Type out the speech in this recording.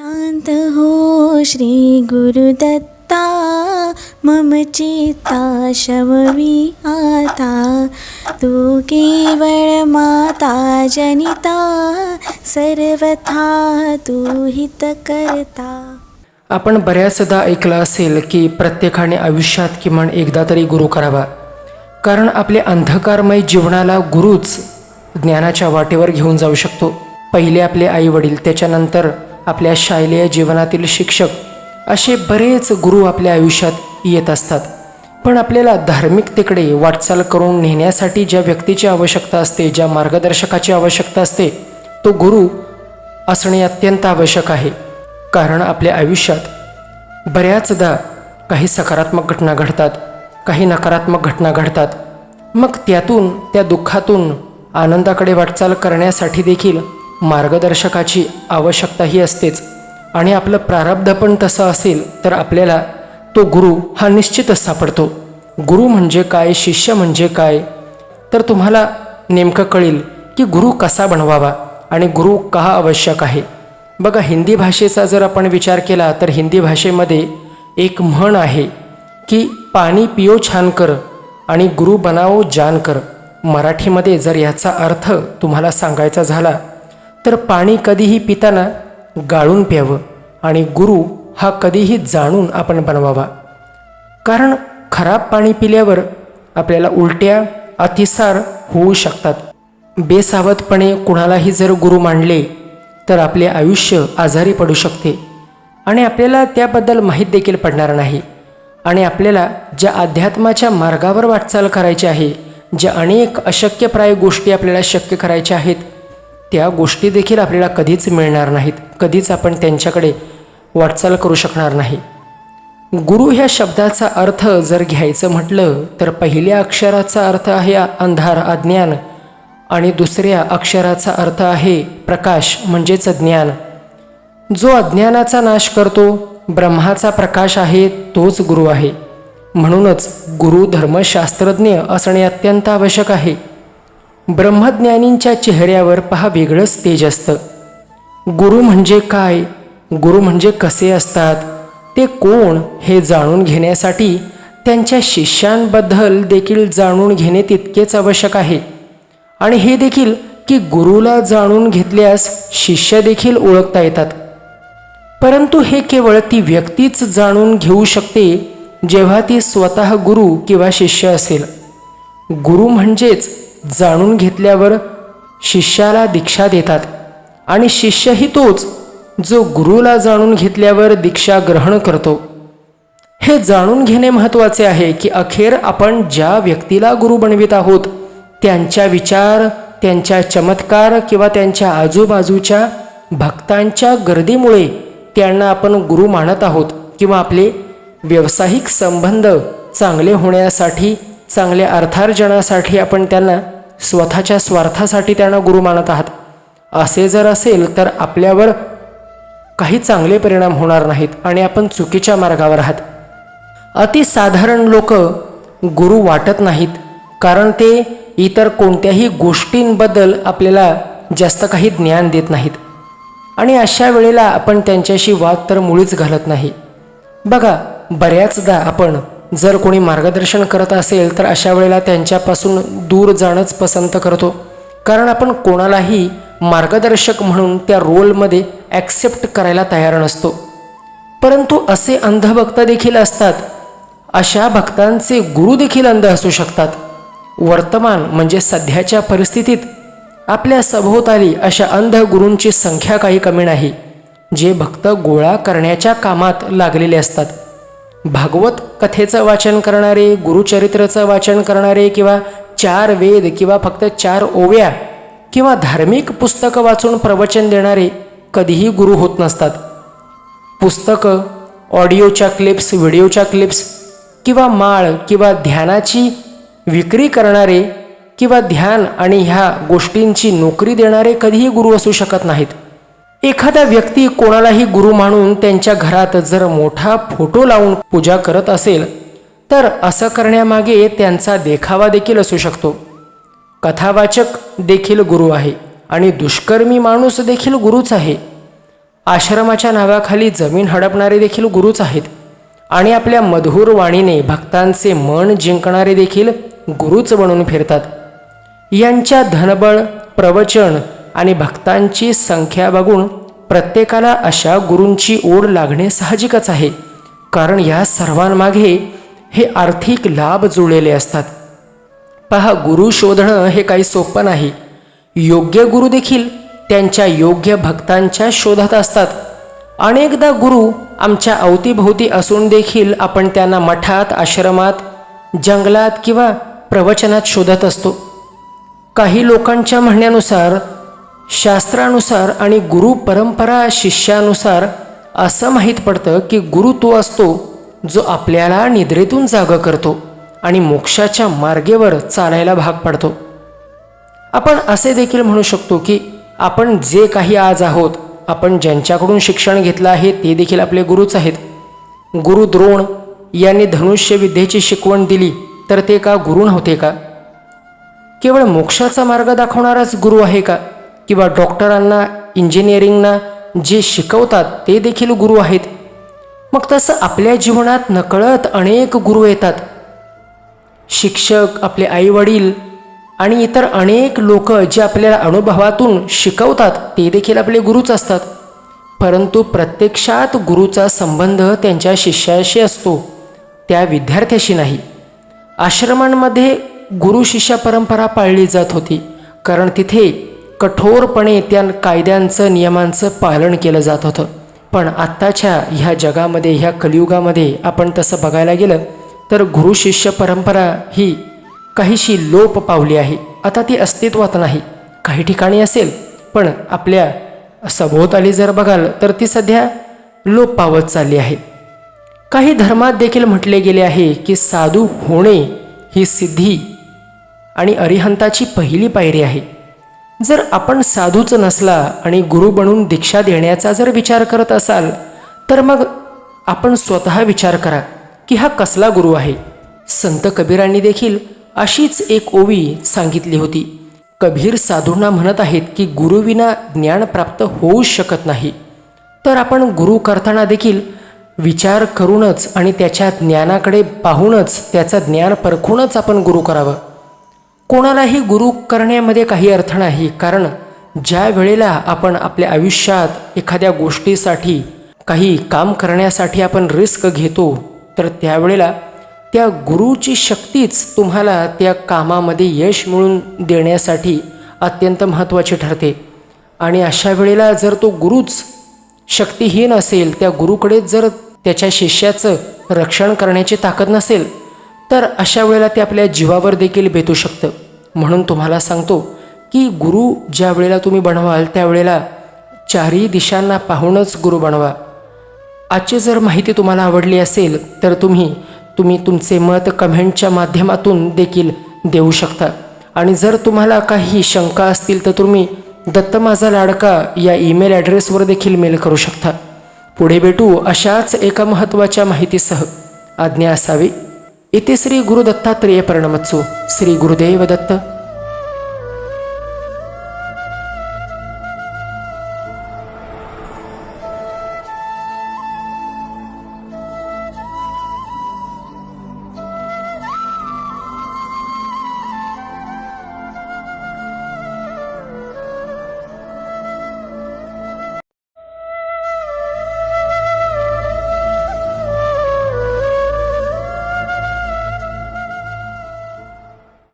शांत हो श्री गुरुदत्ता मम चित्ता शमवी आता। तू केवळ माता जनिता। सर्वथा तू हित करता। आपण बऱ्याचदा ऐकलं असेल की प्रत्येकाने आयुष्यात किमान एकदा तरी गुरु करावा. कारण आपल्या अंधकारमय जीवनाला गुरुच ज्ञानाच्या वाटेवर घेऊन जाऊ शकतो. पहिले आपले आई वडील त्याच्यानंतर आपल्या शालेय जीवनातील शिक्षक असे बरेच गुरु आपल्या आयुष्यात येत असतात. पण आपल्याला धार्मिकतेकडे वाटचाल करून नेण्यासाठी ज्या व्यक्तीची आवश्यकता असते ज्या मार्गदर्शकाची आवश्यकता असते तो गुरु असणे अत्यंत आवश्यक आहे. कारण आपल्या आयुष्यात बऱ्याचदा काही सकारात्मक घटना घडतात काही नकारात्मक घटना घडतात. मग त्यातून त्या दुःखातून आनंदाकडे वाटचाल करण्यासाठी देखील मार्गदर्शकाची आवश्यकताही असतेच. आणि आपलं प्रारब्ध पण तसं असेल तर आपल्याला तो गुरु हा निश्चितच सापडतो. गुरु म्हणजे काय शिष्य म्हणजे काय? तर तुम्हाला नेमकं कळेल की गुरु कसा बनवावा आणि गुरु का आवश्यक आहे. बघा हिंदी भाषेचा जर आपण विचार केला तर हिंदी भाषेमध्ये एक म्हण आहे की पाणी पियो छान कर आणि गुरु बनावो जान कर. मराठीमध्ये जर याचा अर्थ तुम्हाला सांगायचा झाला तर पाणी कधीही पिताना गाळून प्यावं आणि गुरु हा कधीही जाणून आपण बनवावा. कारण खराब पाणी पिल्यावर आपल्याला उलट्या अतिसार होऊ शकतात. बेसावधपणे कुणालाही जर गुरु मांडले तर आपले आयुष्य आजारी पडू शकते आणि आपल्याला त्याबद्दल माहीत देखील पडणार नाही. आणि आपल्याला ज्या अध्यात्माच्या मार्गावर वाटचाल करायची आहे ज्या अनेक अशक्यप्राय गोष्टी आपल्याला शक्य करायच्या आहेत त्या गोष्टी देखील आपल्याला कधीच मिळणार नाहीत. कधीच आपण त्यांच्याकडे वाटचाल करू शकणार नाही. गुरु ह्या शब्दाचा अर्थ जर घ्यायचं म्हटलं तर पहिल्या अक्षराचा अर्थ आहे अंधार अज्ञान. आणि दुसऱ्या अक्षराचा अर्थ आहे प्रकाश म्हणजेच ज्ञान. जो अज्ञानाचा नाश करतो ब्रह्माचा प्रकाश आहे तोच गुरु आहे. म्हणूनच गुरु धर्मशास्त्रज्ञ असणे अत्यंत आवश्यक आहे. ब्रह्मज्ञानींच्या चेहऱ्यावर पहा वेगळंच तेज असतं. गुरु म्हणजे काय? गुरु म्हणजे कसे असतात? ते कोण हे जाणून घेण्यासाठी त्यांच्या शिष्यांबद्दल देखील जाणून घेणे तितकेच आवश्यक आहे. आणि हे देखील की गुरुला जाणून घेतल्यास शिष्य देखील ओळखता येतात. परंतु हे केवळ ती व्यक्तीच जाणून घेऊ शकते जेव्हा ती स्वतः गुरु किंवा शिष्य असेल. गुरु म्हणजेच जाणून घेतल्यावर शिष्याला दीक्षा देतात. आणि शिष्यही तोच जो गुरुला जाणून घेतल्यावर दीक्षा ग्रहण करतो. हे जाणून घेणे महत्त्वाचे आहे की अखेर आपण ज्या व्यक्तीला गुरु बनवित आहोत त्यांच्या विचार त्यांच्या चमत्कार किंवा त्यांच्या आजूबाजूच्या भक्तांच्या गर्दीमुळे त्यांना आपण गुरु मानत आहोत किंवा आपले व्यावसायिक संबंध चांगले होण्यासाठी चांगल्या अर्थार्जनासाठी आपण त्यांना स्वतःच्या स्वार्थासाठी त्यांना गुरु मानत आहात. असे जर असेल तर आपल्यावर काही चांगले परिणाम होणार नाहीत आणि आपण चुकीच्या मार्गावर आहात. अतिसाधारण लोक गुरु वाटत नाहीत कारण ते इतर कोणत्याही गोष्टींबद्दल आपल्याला जास्त काही ज्ञान देत नाहीत. आणि अशा वेळेला आपण त्यांच्याशी वाद तर मुळीच घालत नाही. बघा बऱ्याचदा आपण जर कोणी मार्गदर्शन करत असेल तर अशा वेळेला त्यांच्यापासून दूर जाणंच पसंत करतो. कारण आपण कोणालाही मार्गदर्शक म्हणून त्या रोलमध्ये ॲक्सेप्ट करायला तयार नसतो. परंतु असे अंधभक्त देखील असतात. अशा भक्तांचे गुरु देखील अंध असू शकतात. वर्तमान म्हणजे सध्याच्या परिस्थितीत आपल्या सभोवताली अशा अंध गुरूंची संख्या काही कमी नाही. जे भक्त गोळा करण्याच्या कामात लागलेले असतात. भागवत कथेचं वाचन करणारे गुरुचरित्राचं वाचन करणारे किंवा चार वेद किंवा फक्त चार ओव्या किंवा धार्मिक पुस्तकं वाचून प्रवचन देणारे कधीही गुरु होत नसतात. पुस्तकं ऑडिओच्या क्लिप्स व्हिडिओच्या क्लिप्स किंवा माळ किंवा ध्यानाची विक्री करणारे किंवा ध्यान आणि ह्या गोष्टींची नोकरी देणारे कधीही गुरु असू शकत नाहीत. एखादा व्यक्ती कोणालाही गुरु मानून त्यांच्या घरात जर मोठा फोटो लावून पूजा करत असेल तर असं करण्यामागे त्यांचा देखावा देखील असू शकतो. कथावाचक देखील गुरु आहे आणि दुष्कर्मी माणूस देखील गुरुच आहे. आश्रमाच्या नावाखाली जमीन हडपणारे देखील गुरुच आहेत आणि आपल्या मधुर वाणीने भक्तांचे मन जिंकणारे देखील गुरुच बनून फिरतात. यांच्या धनबळ प्रवचन आणि भक्तांची संख्या बघून प्रत्येकाला अशा गुरूंची ओढ लागणे साहजिकच आहे. कारण या सर्वांमागे हे आर्थिक लाभ जुळलेले असतात. पहा गुरु शोधणं हे काही सोपं नाही. योग्य गुरु देखील त्यांच्या योग्य भक्तांच्या शोधात असतात. अनेकदा गुरु आमच्या अवतीभोवती असून देखील आपण त्यांना मठात आश्रमात जंगलात किंवा प्रवचनात शोधत असतो. काही लोकांच्या म्हणण्यानुसार शास्त्रानुसार आणि गुरु परंपरा शिष्यानुसार असं माहीत पडतं की गुरु तो असतो जो आपल्याला निद्रेतून जागं करतो आणि मोक्षाच्या मार्गेवर चालायला भाग पाडतो. आपण असे देखील म्हणू शकतो की आपण जे काही आज आहोत आपण ज्यांच्याकडून शिक्षण घेतलं आहे ते देखील आपले गुरुच आहेत. गुरु द्रोण यांनी धनुष्यविद्येची शिकवण दिली तर ते का गुरु नव्हते का? केवळ मोक्षाचा मार्ग दाखवणाराच गुरु आहे का? किंवा डॉक्टरांना इंजिनिअरिंगना जे शिकवतात ते देखील गुरु आहेत. मग तसं आपल्या जीवनात नकळत अनेक गुरु येतात. शिक्षक आपले आईवडील आणि इतर अनेक लोक जे आपल्याला अनुभवातून शिकवतात ते देखील आपले गुरुच असतात. परंतु प्रत्यक्षात गुरुचा संबंध त्यांच्या शिष्याशी असतो त्या विद्यार्थ्याशी नाही. आश्रमांमध्ये गुरु शिष्य परंपरा पाळली जात होती कारण तिथे कठोरपणे त्या कायद्यांचं नियमांचं पालन केलं जात होतं. पण आत्ताच्या ह्या जगामध्ये ह्या कलियुगामध्ये आपण तसं बघायला गेलं तर गुरु शिष्य परंपरा ही काहीशी लोप पावली आहे. आता ती अस्तित्वात नाही. काही ठिकाणी असेल पण आपल्या सभोवताली जर बघाल तर ती सध्या लोप पावत चालली आहे. काही धर्मात देखील म्हटले गेले आहे की साधू होणे ही सिद्धी आणि अरिहंताची पहिली पायरी आहे. जर आपण साधूच नसला आणि गुरु बनून दीक्षा देण्याचा जर विचार करत असाल तर मग आपण स्वतः विचार करा की हा कसला गुरु आहे. संत कबीरांनी देखील अशीच एक ओवी सांगितली होती. कबीर साधूंना म्हणत आहेत की गुरुविना ज्ञान प्राप्त होऊच शकत नाही. तर आपण गुरु करताना देखील विचार करूनच आणि त्याच्या ज्ञानाकडे पाहूनच त्याचं ज्ञान परखूनच आपण गुरु करावं. कोणालाही गुरु करण्यामध्ये काही अर्थ नाही. कारण ज्या वेळेला आपण आपल्या आयुष्यात एखाद्या गोष्टीसाठी काही काम करण्यासाठी आपण रिस्क घेतो तर त्यावेळेला त्या गुरुची शक्तीच तुम्हाला त्या कामामध्ये यश मिळवून देण्यासाठी अत्यंत महत्त्वाची ठरते. आणि अशा वेळेला जर तो गुरुच शक्तिहीन असेल त्या गुरुकडे जर त्याच्या शिष्याचं रक्षण करण्याची ताकद नसेल तर अशा वेळेला ते आपल्या जीवावर देखील बेतू शकतं. म्हणून तुम्हाला सांगतो की गुरु ज्या वेळेला तुम्ही बनवाल त्यावेळेला चारही दिशांना पाहूनच गुरु बनवा. आजची जर माहिती तुम्हाला आवडली असेल तर तुम्ही तुम्ही तुमचे मत कमेंटच्या माध्यमातून देखील देऊ शकता. आणि जर तुम्हाला काही शंका असतील तर तुम्ही दत्त माझा लाडका या ईमेल ॲड्रेसवर देखील मेल करू शकता. पुढे भेटू अशाच एका महत्त्वाच्या माहितीसह. आज्ञा असावी. ಇತಿ ಶ್ರೀ ಗುರು ದತ್ತಾತ್ರೇಯ ಶ್ರೀ ಗುರುದೇವ ದತ್ತ